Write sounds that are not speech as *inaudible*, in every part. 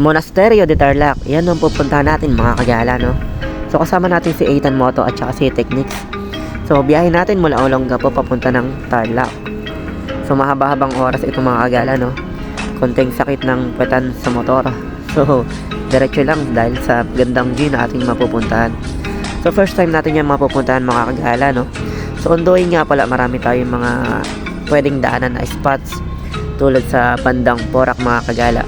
Monasterio de Tarlac. Yan ang pupuntahan natin mga kagala, no? So, kasama natin si Ethan Moto at saka si Technics. So, biyahe natin mula Olongapo papunta ng Tarlac. So, mahaba-habang oras ito mga kagala, no? Konting sakit ng petan sa motor. *laughs* So, diretso lang dahil sa gandang view na ating mapupuntahan. So, first time natin yan mapupuntahan mga kagala, no? So, on the way nga pala, marami tayong mga pwedeng daanan na spots tulad sa bandang Porac mga kagala.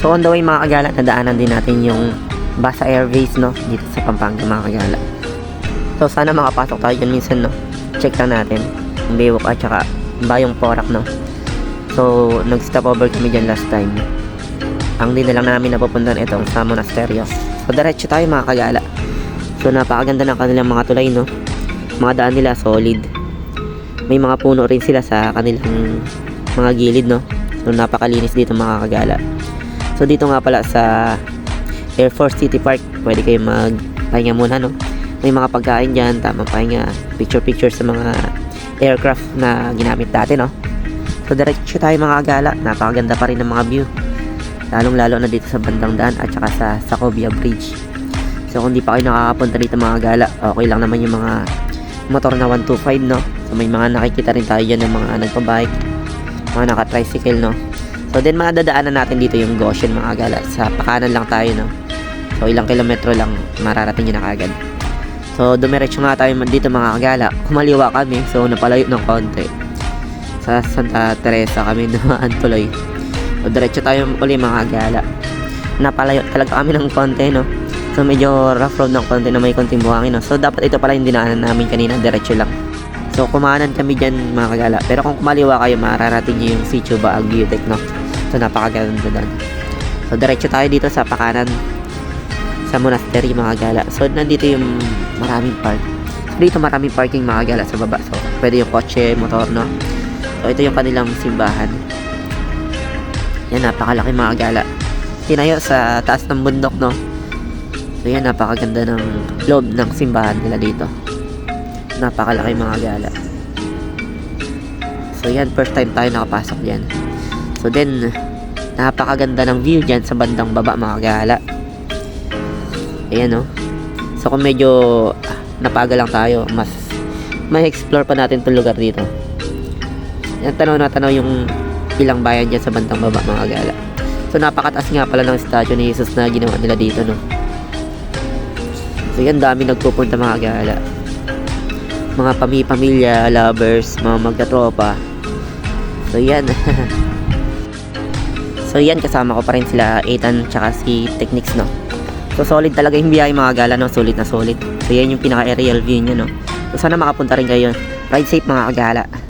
So, on the way mga kagala, nadaanan din natin yung Basa Airways, no? Dito sa Pampanga mga kagala. So, sana makapasok tayo dyan minsan, no? Check lang natin. Yung Baywalk at saka Bayong Porac, no? So, nag-stop over kami dyan last time. Ang din na lang namin napupuntan itong sa monasteryo. So, diretso tayo mga kagala. So, napakaganda ng kanilang mga tulay, no? Mga daan nila solid. May mga puno rin sila sa kanilang mga gilid, no? So, napakalinis dito mga kagala. So, dito nga pala sa Air Force City Park, pwede kayo magpahinga muna, no? May mga pagkain dyan, tamang pahinga, picture-picture sa mga aircraft na ginamit dati, no? So, diretso tayo mga kagala. Napakaganda pa rin ng mga view. Lalong-lalo na dito sa bandang daan at saka sa Sacobia Bridge. So, kung di pa kayo nakakapunta dito mga gala, okay lang naman yung mga motor na 125, no? So, may mga nakikita rin tayo dyan ng mga nagpabike, mga naka-tricycle, no? So, then mga dadaanan natin dito yung Goshen mga gala. Sa pakanan lang tayo, no? So, ilang kilometro lang mararating yun na kagad. So, dumiretso nga tayo dito mga kagala. Kumaliwa kami, so napalayo ng konti. Sa Santa Teresa kami *laughs* dumaan tuloy. So, diretso tayo uli mga kagala. Napalayo talaga kami ng konti, no? So, medyo rough road ng konti na may konting buhangin, no? So, dapat ito pala yung dinaanan namin kanina, diretso lang. So, kumanan kami dyan mga kagala. Pero kung kumaliwa kayo, mararating nyo yung Sitio Baguio Tech, no? So, napakaganda doon. So, diretso tayo dito sa pakanan sa monastery mga gala. So, nandito yung maraming park. So, dito maraming parking mga gala sa baba. So, pwede yung kotse, motor, no? So, ito yung kanilang simbahan. Yan, napakalaki mga gala. Tinayo sa taas ng bundok, no? So, yan, napakaganda ng loob ng simbahan nila dito. Napakalaki mga gala. So, yan, first time tayo nakapasok yan. So, then, napakaganda ng view dyan sa bandang baba mga gala. Ayan, no? So, kung medyo ah, lang tayo, mas may explore pa natin itong lugar dito. Yan, tanaw na tanaw yung ilang bayan dyan sa bandang baba, mga gala. So, napakataas nga pala ng statue ni Jesus na ginawa nila dito, no? So, yan, dami nagpupunta, mga gala. Mga pami-pamilya, lovers, mga magkatropa. So, yan. *laughs* so, yan, kasama ko pa rin sila, Ethan, tsaka si Technics, no? So solid talaga yung biyahe mga gala no, solid na solid. So yan yung pinaka aerial view niya no. So sana makapunta rin kayo. Ride safe mga kagala.